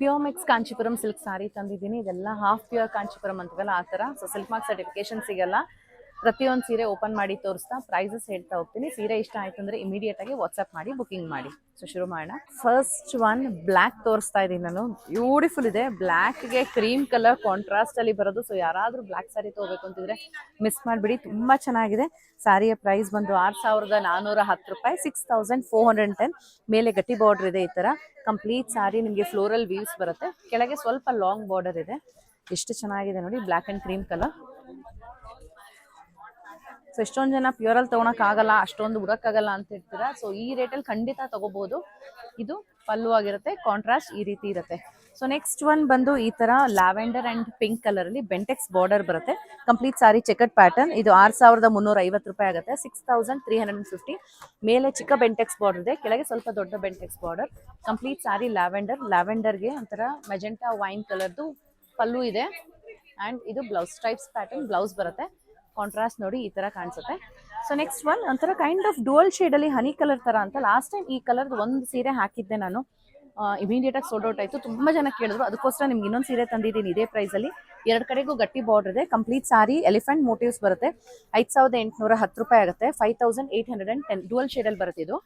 Pure mix Kanchipuram silk sari ತಂದಿದ್ದೀನಿ. ಇದೆಲ್ಲ half pure Kanchipuram ಅಂತೀವಲ್ಲ, ಆ ಥರ ಸೊ ಸಿಲ್ಕ್ ಮಾರ್ಕ್ ಸರ್ಟಿಫಿಕೇಶನ್ ಸಿಗಲ್ಲ. ಪ್ರತಿಯೊಂದು ಸೀರೆ ಓಪನ್ ಮಾಡಿ ತೋರಿಸ್ತಾ ಪ್ರೈಸಸ್ ಹೇಳ್ತಾ ಹೋಗ್ತೀನಿ. ಸೀರೆ ಇಷ್ಟ ಆಯ್ತು ಅಂದ್ರೆ ಇಮಿಡಿಯೇಟ್ ಆಗಿ ವಾಟ್ಸ್ಆಪ್ ಮಾಡಿ ಬುಕಿಂಗ್ ಮಾಡಿ. ಸೊ ಶುರು ಮಾಡೋಣ. ಫಸ್ಟ್ ಒನ್ ಬ್ಲ್ಯಾಕ್ ತೋರಿಸ್ತಾ ಇದ್ದೀನಿ ನಾನು. ಬ್ಯೂಟಿಫುಲ್ ಇದೆ. ಬ್ಲ್ಯಾಕ್ಗೆ ಕ್ರೀಮ್ ಕಲರ್ ಕಾಂಟ್ರಾಸ್ಟ್ ಅಲ್ಲಿ ಬರೋದು. ಸೊ ಯಾರಾದ್ರೂ ಬ್ಲ್ಯಾಕ್ ಸ್ಯಾರಿ ತಗೋಬೇಕು ಅಂತಿದ್ರೆ ಮಿಸ್ ಮಾಡಿಬಿಡಿ. ತುಂಬಾ ಚೆನ್ನಾಗಿದೆ. ಸ್ಯಾರಿಯ ಪ್ರೈಸ್ ಬಂದು ಆರು ಸಾವಿರದ ನಾನೂರ ಹತ್ತು ರೂಪಾಯಿ six thousand four hundred ten ಮೇಲೆ ಗಟ್ಟಿ ಬಾರ್ಡರ್ ಇದೆ ಈ ತರ. ಕಂಪ್ಲೀಟ್ ಸ್ಯಾರಿ ನಿಮಗೆ ಫ್ಲೋರಲ್ ವೀವ್ಸ್ ಬರುತ್ತೆ. ಕೆಳಗೆ ಸ್ವಲ್ಪ ಲಾಂಗ್ ಬಾರ್ಡರ್ ಇದೆ. ಎಷ್ಟು ಚೆನ್ನಾಗಿದೆ ನೋಡಿ black and cream colour so ಎಷ್ಟೊಂದು ಜನ ಪ್ಯೂರಲ್ಲಿ ತೊಗೊಳಕ್ಕಾಗಲ್ಲ ಅಷ್ಟೊಂದು ಹುಡಕ್ಕಾಗಲ್ಲ ಅಂತ ಇರ್ತೀರಾ ಸೊ ಈ ರೇಟಲ್ಲಿ ಖಂಡಿತ ತಗೋಬಹುದು ಇದು ಪಲ್ಲು ಆಗಿರುತ್ತೆ ಕಾಂಟ್ರಾಸ್ಟ್ ಈ ರೀತಿ ಇರುತ್ತೆ. ಸೊ ನೆಕ್ಸ್ಟ್ ಒನ್ ಬಂದು ಈ ತರ ಲ್ಯಾವೆಂಡರ್ ಅಂಡ್ ಪಿಂಕ್ ಕಲರ್ ಅಲ್ಲಿ ಬೆಂಟೆಕ್ಸ್ ಬಾರ್ಡರ್ ಬರುತ್ತೆ. ಕಂಪ್ಲೀಟ್ ಸಾರಿ ಚೆಕಟ್ ಪ್ಯಾಟರ್ನ್ ಇದು ಆರ್ ಸಾವಿರದ ಮುನ್ನೂರ ಐವತ್ತು ರೂಪಾಯಿ ಆಗುತ್ತೆ. Six thousand three hundred and fifty ಮೇಲೆ ಚಿಕ್ಕ ಬೆಂಟೆಕ್ಸ್ ಬಾರ್ಡರ್ ಇದೆ, ಕೆಳಗೆ ಸ್ವಲ್ಪ ದೊಡ್ಡ Bentex border complete sari lavender ಲ್ಯಾವೆಂಡರ್ಗೆ ಒಂಥರ ಮೆಜೆಂಟಾ ವೈನ್ ಕಲರ್ದು ಪಲ್ಲು ಇದೆ. ಅಂಡ್ ಇದು ಬ್ಲೌಸ್ ಟೈಪ್ಸ್ ಪ್ಯಾಟರ್ನ್ ಬ್ಲೌಸ್ ಬರುತ್ತೆ. ಕಾಂಟ್ರಾಸ್ಟ್ ನೋಡಿ ಈ ತರ ಕಾಣಿಸುತ್ತೆ. ಸೊ ನೆಕ್ಸ್ಟ್ ಒನ್ ಒಂಥರ ಕೈಂಡ್ ಆಫ್ ಡುವಲ್ ಶೇಡ್ ಅಲ್ಲಿ ಹನಿ ಕಲರ್ ತರ ಅಂತ. ಲಾಸ್ಟ್ ಟೈಮ್ ಈ ಕಲರ್ ಒಂದು ಸೀರೆ ಹಾಕಿದ್ದೆ ನಾನು. ಇಮಿಡಿಯೇಟ್ ಆಗಿ ಸೋಲ್ಡ್ ಔಟ್ ಆಯ್ತು. ತುಂಬಾ ಜನ ಕೇಳಿದ್ರು. ಅದಕ್ಕೋಸ್ಕರ ನಿಮ್ಗೆ ಇನ್ನೊಂದು ಸೀರೆ ತಂದಿದ್ದೀನಿ ಇದೇ ಪ್ರೈಸ್ ಅಲ್ಲಿ. ಎರಡು ಕಡೆಗೂ ಗಟ್ಟಿ ಬಾರ್ಡರ್ ಇದೆ. ಕಂಪ್ಲೀಟ್ ಸಾರಿ ಎಲಿಫೆಂಟ್ ಮೋಟಿವ್ಸ್ ಬರುತ್ತೆ. ಐದ್ ಸಾವಿರದ ಎಂಟುನೂರ ಹತ್ತು ರೂಪಾಯಿ ಆಗುತ್ತೆ. Five thousand eight hundred and ten shade ಅಲ್ಲಿ ಬರುತ್ತೆ ಇದು.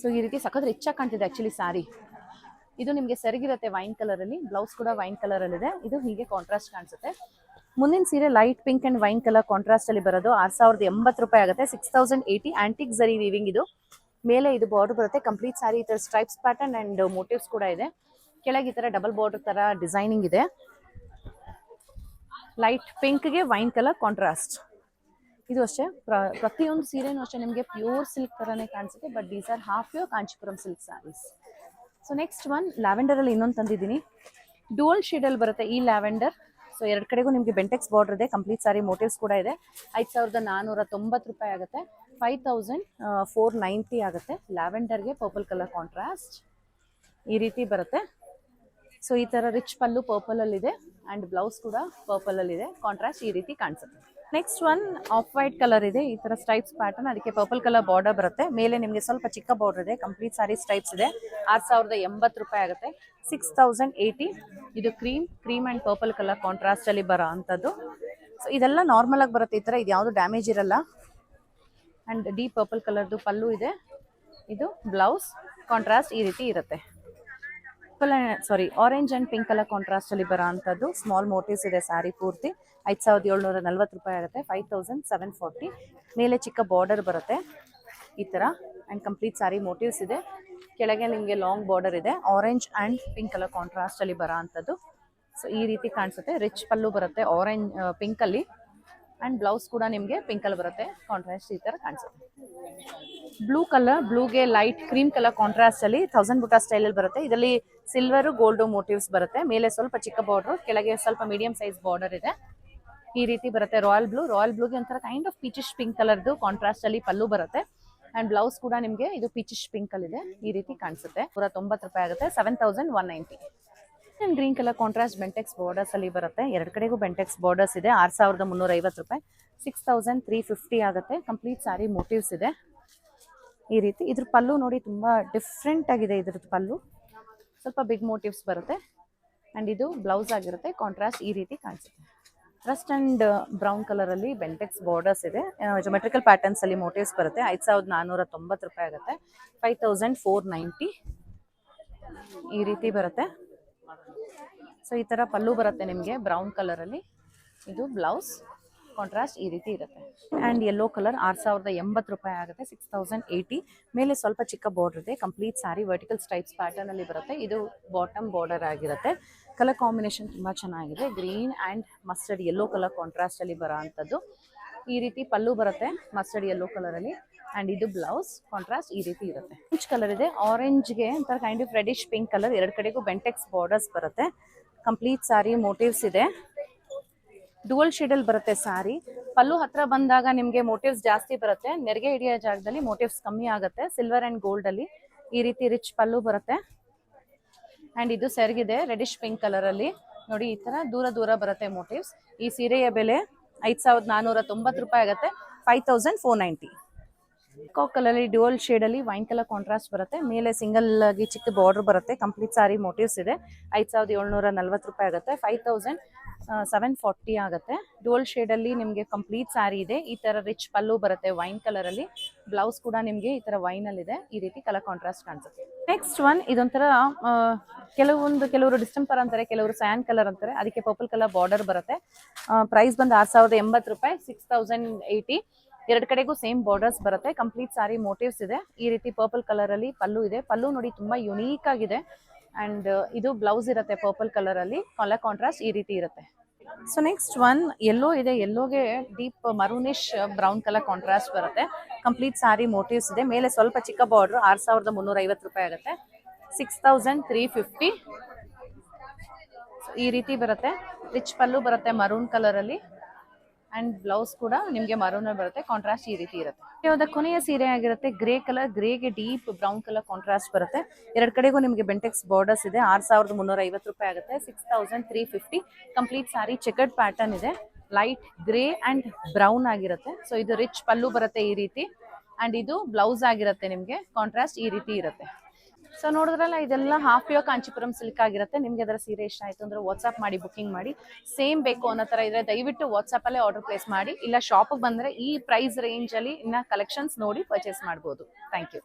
ಸೊ ಈ ರೀತಿ ಸಖತ್ ರಿಚ್ ಆಗಿ ಕಾಣ್ತಿದೆ ಆಕ್ಚುಲಿ ಸಾರಿ ಇದು ನಿಮಗೆ ಸರಿಗಿರುತ್ತೆ ವೈನ್ ಕಲರ್ ಅಲ್ಲಿ. ಬ್ಲೌಸ್ ಕೂಡ ವೈನ್ ಕಲರ್ ಅಲ್ಲಿ ಇದೆ ಇದು ಹೀಗೆ ಕಾಂಟ್ರಾಸ್ಟ್ ಕಾಣಿಸುತ್ತೆ. ಮುಂದಿನ ಸೀರೆ light pink and wine colour contrast ಅಲ್ಲಿ ಬರೋದು ಆರ್ ಸಾವಿರದ ಎಂಬತ್ತು ರೂಪಾಯಿ ಆಗುತ್ತೆ. Six thousand eighty antique zari weaving ಇದು. ಮೇಲೆ ಇದು ಬಾರ್ಡರ್ ಬರುತ್ತೆ. ಕಂಪ್ಲೀಟ್ ಸಾರಿ ಈ ಸ್ಟ್ರೈಪ್ಸ್ ಪ್ಯಾಟರ್ನ್ ಅಂಡ್ ಮೋಟಿವ್ಸ್ ಕೂಡ ಇದೆ. ಕೆಳಗೆ ಈ ತರ ಡಬಲ್ ಬಾರ್ಡರ್ ತರ ಡಿಸೈನಿಂಗ್ ಇದೆ. ಲೈಟ್ ಪಿಂಕ್ಗೆ ವೈನ್ ಕಲರ್ ಕಾಂಟ್ರಾಸ್ಟ್ ಇದು ಅಷ್ಟೇ. ಪ್ರ- ಪ್ರತಿಯೊಂದು ಸೀರೆನೂ ಅಷ್ಟೇ. ನಿಮಗೆ ಪ್ಯೂರ್ ಸಿಲ್ಕ್ ತರನೇ ಕಾಣಿಸುತ್ತೆ but these are half pure Kanchipuram silk saris so next one lavender ಅಲ್ಲಿ ಇನ್ನೊಂದು ತಂದಿದ್ದೀನಿ. ಡುವಲ್ ಶೇಡಲ್ಲಿ ಬರುತ್ತೆ ಈ ಲ್ಯಾವೆಂಡರ್ ಸೊ ಎರಡು ಕಡೆಗೂ ನಿಮಗೆ ಬೆಂಟೆಕ್ಸ್ ಬಾರ್ಡರ್ ಇದೆ. ಕಂಪ್ಲೀಟ್ ಸಾರಿ ಮೋಟಿವ್ಸ್ ಕೂಡ ಇದೆ. ಐದು ಸಾವಿರದ ನಾನೂರ ತೊಂಬತ್ತು ರೂಪಾಯಿ ಆಗುತ್ತೆ. ಫೈವ್ ತೌಸಂಡ್ ಫೋರ್ ನೈಂಟಿ ಆಗುತ್ತೆ. ಲ್ಯಾವೆಂಡರ್ಗೆ ಪರ್ಪಲ್ ಕಲರ್ ಕಾಂಟ್ರಾಸ್ಟ್ ಈ ರೀತಿ ಬರುತ್ತೆ. ಸೊ ಈ ತರ ರಿಚ್ ಪಲ್ಲು ಪರ್ಪಲ್ ಅಲ್ಲಿ ಇದೆ ಅಂಡ್ ಬ್ಲೌಸ್ ಕೂಡ ಪರ್ಪಲ್ ಅಲ್ಲಿ ಇದೆ ಕಾಂಟ್ರಾಸ್ಟ್ ಈ ರೀತಿ ಕಾಣಿಸುತ್ತೆ. Next one off white colour ಇದೆ. ಈ ತರ ಸ್ಟ್ರೈಪ್ಸ್ ಪ್ಯಾಟರ್ನ್ ಅದಕ್ಕೆ ಪರ್ಪಲ್ ಕಲರ್ ಬಾರ್ಡರ್ ಬರುತ್ತೆ. ಮೇಲೆ ನಿಮಗೆ ಸ್ವಲ್ಪ ಚಿಕ್ಕ ಬಾರ್ಡರ್ ಇದೆ. ಕಂಪ್ಲೀಟ್ ಸಾರಿ ಸ್ಟ್ರೈಪ್ಸ್ ಇದೆ. ಆರ್ ಸಾವಿರದ ಎಂಬತ್ತು ರೂಪಾಯಿ ಆಗುತ್ತೆ. ಸಿಕ್ಸ್ ತೌಸಂಡ್ ಏಯ್ಟಿ ಇದು cream cream and purple colour contrast ಅಲ್ಲಿ ಬರೋ ಅಂಥದ್ದು. ಸೊ ಇದೆಲ್ಲ ನಾರ್ಮಲ್ ಆಗಿ ಬರುತ್ತೆ ಈ ತರ. ಇದು ಯಾವುದು ಡ್ಯಾಮೇಜ್ ಇರಲ್ಲ. ಅಂಡ್ ಡೀಪ್ ಪರ್ಪಲ್ ಕಲರ್ದು ಪಲ್ಲು ಇದೆ. ಇದು ಬ್ಲೌಸ್ ಕಾಂಟ್ರಾಸ್ಟ್ ಈ ರೀತಿ ಇರುತ್ತೆ. Sari orange and pink colour contrast ಅಲ್ಲಿ ಬರೋ ಅಂಥದ್ದು ಸ್ಮಾಲ್ ಮೋಟಿವ್ಸ್ ಇದೆ ಸ್ಯಾರಿ ಪೂರ್ತಿ. ಐದು ಸಾವಿರದ ಏಳ್ನೂರ ನಲ್ವತ್ತು ರೂಪಾಯಿ ಆಗುತ್ತೆ. ಫೈವ್ ತೌಸಂಡ್ ಸೆವೆನ್ ಫಾರ್ಟಿ ಮೇಲೆ ಚಿಕ್ಕ ಬಾರ್ಡರ್ ಬರುತ್ತೆ. ಈ ಥರ ಆ್ಯಂಡ್ ಕಂಪ್ಲೀಟ್ ಸ್ಯಾರಿ ಮೋಟಿವ್ಸ್ ಇದೆ. ಕೆಳಗೆ ನಿಮಗೆ ಲಾಂಗ್ ಬಾರ್ಡರ್ ಇದೆ. Orange and pink colour contrast ಅಲ್ಲಿ ಬರೋ ಅಂಥದ್ದು ಸೊ ಈ ರೀತಿ ಕಾಣಿಸುತ್ತೆ. ರಿಚ್ ಪಲ್ಲು ಬರುತ್ತೆ ಆರೆಂಜ್ ಪಿಂಕಲ್ಲಿ ಆ್ಯಂಡ್ ಬ್ಲೌಸ್ ಕೂಡ ನಿಮಗೆ ಪಿಂಕ್ ಕಲರ್ ಬರುತ್ತೆ. ಕಾಂಟ್ರಾಸ್ಟ್ ಈ ತರ ಕಾಣಿಸುತ್ತೆ. ಬ್ಲೂ ಕಲರ್ ಬ್ಲೂಗೆ ಲೈಟ್ ಕ್ರೀಮ್ ಕಲರ್ ಕಾಂಟ್ರಾಸ್ಟ್ ಅಲ್ಲಿ ಥೌಸಂಡ್ ಬುಟಾ ಸ್ಟೈಲ್ ಅಲ್ಲಿ ಬರುತ್ತೆ. ಇದರಲ್ಲಿ ಸಿಲ್ವರ್ ಗೋಲ್ಡ್ ಮೋಟಿವ್ಸ್ ಬರುತ್ತೆ. ಮೇಲೆ ಸ್ವಲ್ಪ ಚಿಕ್ಕ ಬಾರ್ಡರ್ ಕೆಳಗೆ ಸ್ವಲ್ಪ ಮೀಡಿಯಂ ಸೈಜ್ ಬಾರ್ಡರ್ ಇದೆ. ಈ ರೀತಿ ಬರುತ್ತೆ ರಾಯಲ್ ಬ್ಲೂ ರಾಯಲ್ ಬ್ಲೂಗೆ ಒಂಥರ ಕೈಂಡ್ ಆಫ್ ಪೀಚಿಶ್ ಪಿಂಕ್ ಕಲರ್ದು ಕಾಂಟ್ರಾಸ್ಟ್ ಅಲ್ಲಿ ಪಲ್ಲು ಬರುತ್ತೆ. ಅಂಡ್ ಬ್ಲೌಸ್ ಕೂಡ ನಿಮಗೆ ಇದು ಪೀಚಿಶ್ ಪಿಂಕ್ ಅಲ್ಲಿ ಇದೆ. ಈ ರೀತಿ ಕಾಣಿಸುತ್ತೆ. ಪೂರ ತೊಂಬತ್ತು ರೂಪಾಯಿ ಆಗುತ್ತೆ. Seven thousand one ninety and green colour contrast Bentex borders ಅಲ್ಲಿ ಬರುತ್ತೆ. ಎರಡು ಕಡೆಗೂ ಬೆಂಟೆಕ್ಸ್ ಬಾರ್ಡರ್ಸ್ ಇದೆ. ಆರ್ ಸಾವಿರದ ಮುನ್ನೂರ ಐವತ್ತು ರೂಪಾಯಿ. ಸಿಕ್ಸ್ ತೌಸಂಡ್ ತ್ರೀ ಫಿಫ್ಟಿ ಆಗುತ್ತೆ. ಕಂಪ್ಲೀಟ್ ಸಾರಿ ಮೋಟಿವ್ಸ್ ಇದೆ. ಈ ರೀತಿ ಇದ್ರ ಪಲ್ಲು ನೋಡಿ ತುಂಬಾ ಡಿಫ್ರೆಂಟ್ ಆಗಿದೆ ಇದ್ರದ್ದು ಪಲ್ಲು. ಸ್ವಲ್ಪ ಬಿಗ್ ಮೋಟಿವ್ಸ್ ಬರುತ್ತೆ. ಅಂಡ್ ಇದು ಬ್ಲೌಸ್ ಆಗಿರುತ್ತೆ. ಕಾಂಟ್ರಾಸ್ಟ್ ಈ ರೀತಿ ಕಾಣಿಸುತ್ತೆ. ರಸ್ಟ್ ಅಂಡ್ ಬ್ರೌನ್ ಕಲರ್ ಅಲ್ಲಿ ಬೆಂಟೆಕ್ಸ್ ಬಾರ್ಡರ್ಸ್ ಇದೆ. ಜೊಮೆಟ್ರಿಕಲ್ ಪ್ಯಾಟರ್ನ್ಸ್ ಅಲ್ಲಿ ಮೋಟಿವ್ಸ್ ಬರುತ್ತೆ. ಐದು ಸಾವಿರದ ನಾನೂರ ತೊಂಬತ್ತು ರೂಪಾಯಿ ಆಗುತ್ತೆ. ಫೈವ್ ತೌಸಂಡ್ ಫೋರ್ ನೈಂಟಿ ಈ ರೀತಿ ಬರುತ್ತೆ. ಸೊ ಈ ತರ ಪಲ್ಲು ಬರುತ್ತೆ ನಿಮಗೆ ಬ್ರೌನ್ ಕಲರ್ ಅಲ್ಲಿ. ಇದು ಬ್ಲೌಸ್ ಕಾಂಟ್ರಾಸ್ಟ್ ಈ ರೀತಿ ಇರುತ್ತೆ. ಆ್ಯಂಡ್ ಯೆಲ್ಲೋ ಕಲರ್ ಆರು ಸಾವಿರದ ಎಂಬತ್ತು ರೂಪಾಯಿ ಆಗುತ್ತೆ ಸಿಕ್ಸ್ ತೌಸಂಡ್ ಏಯ್ಟಿ ಮೇಲೆ ಸ್ವಲ್ಪ ಚಿಕ್ಕ ಬಾರ್ಡರ್ ಇದೆ complete sari vertical stripes pattern ಅಲ್ಲಿ ಬರುತ್ತೆ. ಇದು ಬಾಟಮ್ ಬಾರ್ಡರ್ ಆಗಿರುತ್ತೆ. ಕಲರ್ ಕಾಂಬಿನೇಷನ್ ತುಂಬ ಚೆನ್ನಾಗಿದೆ. Green and mustard yellow colour contrast ಅಲ್ಲಿ ಬರೋ ಅಂಥದ್ದು. ಈ ರೀತಿ ಪಲ್ಲು ಬರುತ್ತೆ ಮಸ್ಟರ್ಡ್ ಯೆಲ್ಲೋ ಕಲರ್ ಅಲ್ಲಿ. ಅಂಡ್ ಇದು ಬ್ಲೌಸ್ ಕಾಂಟ್ರಾಸ್ಟ್ ಈ ರೀತಿ ಇರುತ್ತೆ. ಕಲರ್ ಇದೆ? ಆರೆಂಜ್ಗೆ ಒಂಥರ kind of reddish pink colour ಎರಡು ಕಡೆಗೂ ಬೆಂಟೆಕ್ಸ್ ಬಾರ್ಡರ್ಸ್ ಬರುತ್ತೆ. ಕಂಪ್ಲೀಟ್ ಸಾರಿ ಮೋಟಿವ್ಸ್ ಇದೆ. ಡುವಲ್ ಶೇಡಲ್ ಬರುತ್ತೆ ಸಾರಿ ಪಲ್ಲು ಹತ್ರ ಬಂದಾಗ ನಿಮಗೆ ಮೋಟಿವ್ಸ್ ಜಾಸ್ತಿ ಬರುತ್ತೆ. ನೆರಿಗೆ ಹಿಡಿಯೋ ಜಾಗದಲ್ಲಿ ಮೋಟಿವ್ಸ್ ಕಮ್ಮಿ ಆಗುತ್ತೆ. ಸಿಲ್ವರ್ ಅಂಡ್ ಗೋಲ್ಡ್ ಅಲ್ಲಿ ಈ ರೀತಿ ರಿಚ್ ಪಲ್ಲು ಬರುತ್ತೆ. ಅಂಡ್ ಇದು ಸೆರಗಿದೆ ರೆಡಿಶ್ ಪಿಂಕ್ ಕಲರ್ ಅಲ್ಲಿ. ನೋಡಿ, ಈ ತರ ದೂರ ದೂರ ಬರುತ್ತೆ ಮೋಟಿವ್ಸ್ ಈ ಸೀರೆಯ ಬೆಲೆ ಐದ್ ಸಾವಿರದ ನಾನೂರ ತೊಂಬತ್ತು ರೂಪಾಯಿ ಆಗುತ್ತೆ. ಫೈವ್ ತೌಸಂಡ್ ಫೋರ್ ನೈಂಟಿ ಕಾಕ್ ಕಲರ್ ಡ್ಯುವಲ್ ಶೇಡ್ ಅಲ್ಲಿ ವೈನ್ ಕಲರ್ ಕಾಂಟ್ರಾಸ್ಟ್ ಬರುತ್ತೆ. ಮೇಲೆ ಸಿಂಗಲ್ ಆಗಿ ಚಿಕ್ಕ ಬಾರ್ಡರ್ ಬರುತ್ತೆ. ಕಂಪ್ಲೀಟ್ ಸಾರಿ ಮೋಟಿವ್ಸ್ ಇದೆ. ಐದ್ ಸಾವಿರದ ಏಳ್ನೂರ ನಲ್ವತ್ತು ರೂಪಾಯಿ ಆಗುತ್ತೆ. ಫೈವ್ ತೌಸಂಡ್ ಸೆವೆನ್ ಫಾರ್ಟಿ ಆಗುತ್ತೆ. ಡೋಲ್ ಶೇಡ್ ಅಲ್ಲಿ ನಿಮಗೆ ಕಂಪ್ಲೀಟ್ ಸ್ಯಾರಿ ಇದೆ. ಈ ತರ ರಿಚ್ ಪಲ್ಲು ಬರುತ್ತೆ ವೈನ್ ಕಲರ್ ಅಲ್ಲಿ. ಬ್ಲೌಸ್ ಕೂಡ ನಿಮಗೆ ಈ ತರ ವೈನ್ ಅಲ್ಲಿ ಇದೆ ಈ ರೀತಿ ಕಲರ್ ಕಾಂಟ್ರಾಸ್ಟ್ ಕಾಣಿಸುತ್ತೆ. ನೆಕ್ಸ್ಟ್ ಒನ್ ಇದೊಂಥರ ಕೆಲವೊಂದು, ಕೆಲವರು ಡಿಸ್ಟೆಂಪರ್ ಅಂತಾರೆ, ಕೆಲವರು ಸ್ಯಾನ್ ಕಲರ್ ಅಂತಾರೆ. ಅದಕ್ಕೆ ಪರ್ಪಲ್ ಕಲರ್ ಬಾರ್ಡರ್ ಬರುತ್ತೆ. ಪ್ರೈಸ್ ಬಂದು ಆರ್ ಸಾವಿರದ ಎಂಬತ್ತು ರೂಪಾಯಿ ಸಿಕ್ಸ್ ತೌಸಂಡ್ ಏಯ್ಟಿ ಎರಡು ಕಡೆಗೂ ಸೇಮ್ ಬಾರ್ಡರ್ಸ್ ಬರುತ್ತೆ. ಕಂಪ್ಲೀಟ್ ಸಾರಿ ಮೋಟಿವ್ಸ್ ಇದೆ. ಈ ರೀತಿ ಪರ್ಪಲ್ ಕಲರ್ ಅಲ್ಲಿ ಪಲ್ಲು ಇದೆ. ಪಲ್ಲು ನೋಡಿ ತುಂಬಾ ಯುನೀಕ್ ಆಗಿದೆ. ಅಂಡ್ ಇದು ಬ್ಲೌಸ್ ಇರುತ್ತೆ ಪರ್ಪಲ್ ಕಲರ್ ಅಲ್ಲಿ. ಕಲರ್ ಕಾಂಟ್ರಾಸ್ಟ್ ಈ ರೀತಿ ಇರುತ್ತೆ. ಸೊ ನೆಕ್ಸ್ಟ್ ಒನ್ ಎಲ್ಲೋ ಇದೆ. ಎಲ್ಲೋಗೆ deep maroonish brown colour contrast ಬರುತ್ತೆ. ಕಂಪ್ಲೀಟ್ ಸಾರಿ ಮೋಟಿವ್ಸ್ ಇದೆ. ಮೇಲೆ ಸ್ವಲ್ಪ ಚಿಕ್ಕ ಬಾರ್ಡರ್ ಆರ್ ಸಾವಿರದ ಮುನ್ನೂರ ಐವತ್ತು ರೂಪಾಯಿ ಆಗುತ್ತೆ. ಸಿಕ್ಸ್ ತೌಸಂಡ್ ತ್ರೀ ಫಿಫ್ಟಿ ಈ ರೀತಿ ಬರುತ್ತೆ. ರಿಚ್ ಪಲ್ಲು ಬರುತ್ತೆ ಮರೂನ್ ಕಲರ್ ಅಲ್ಲಿ. ಅಂಡ್ ಬ್ಲೌಸ್ ಕೂಡ ನಿಮಗೆ ಮರೂನ್ ಬರುತ್ತೆ ಕಾಂಟ್ರಾಸ್ಟ್ ಈ ರೀತಿ ಇರುತ್ತೆ. ಇವಾಗ ಕೊನೆಯ ಸೀರೆ ಆಗಿರುತ್ತೆ ಗ್ರೇ ಕಲರ್ ಗ್ರೇಗೆ ಡೀಪ್ ಬ್ರೌನ್ ಕಲರ್ ಕಾಂಟ್ರಾಸ್ಟ್ ಬರುತ್ತೆ. ಎರಡು ಕಡೆಗೂ ನಿಮಗೆ ಬೆಂಟೆಕ್ಸ್ ಬಾರ್ಡರ್ಸ್ ಇದೆ, ಆರ್ ಸಾವಿರದ ಮುನ್ನೂರ ಐವತ್ತು ರೂಪಾಯಿ ಆಗುತ್ತೆ six thousand three fifty complete sari checkered pattern ಇದೆ ಲೈಟ್ ಗ್ರೇ ಅಂಡ್ ಬ್ರೌನ್ ಆಗಿರುತ್ತೆ. ಸೊ ಇದು ರಿಚ್ ಪಲ್ಲು ಬರುತ್ತೆ ಈ ರೀತಿ. ಅಂಡ್ ಇದು ಬ್ಲೌಸ್ ಆಗಿರುತ್ತೆ ನಿಮಗೆ ಕಾಂಟ್ರಾಸ್ಟ್ ಈ ರೀತಿ ಇರುತ್ತೆ. ಸೊ ನೋಡಿದ್ರಲ್ಲ, ಇದೆಲ್ಲ ಹಾಫ್ ಪ್ಯೂರ್ ಕಾಂಚಿಪುರಂ ಸಿಲ್ಕ್ ಆಗಿರುತ್ತೆ. ನಿಮ್ಗೆ ಅದರ ಸೀರೆ ಇಷ್ಟ ಆಯ್ತು ಅಂದ್ರೆ ವಾಟ್ಸ್ಆಪ್ ಮಾಡಿ ಬುಕಿಂಗ್ ಮಾಡಿ. ಸೇಮ್ ಬೇಕು ಅನ್ನೋ ತರ ಇದ್ರೆ ದಯವಿಟ್ಟು ವಾಟ್ಸ್ಆಪ್ ಅಲ್ಲೇ ಆರ್ಡರ್ ಪ್ಲೇಸ್ ಮಾಡಿ. ಇಲ್ಲ ಶಾಪಿಗೆ ಬಂದ್ರೆ ಈ ಪ್ರೈಸ್ ರೇಂಜ್ ಅಲ್ಲಿ ಇನ್ನ ಕಲೆಕ್ಷನ್ಸ್ ನೋಡಿ ಪರ್ಚೇಸ್ ಮಾಡಬಹುದು ಥ್ಯಾಂಕ್ ಯು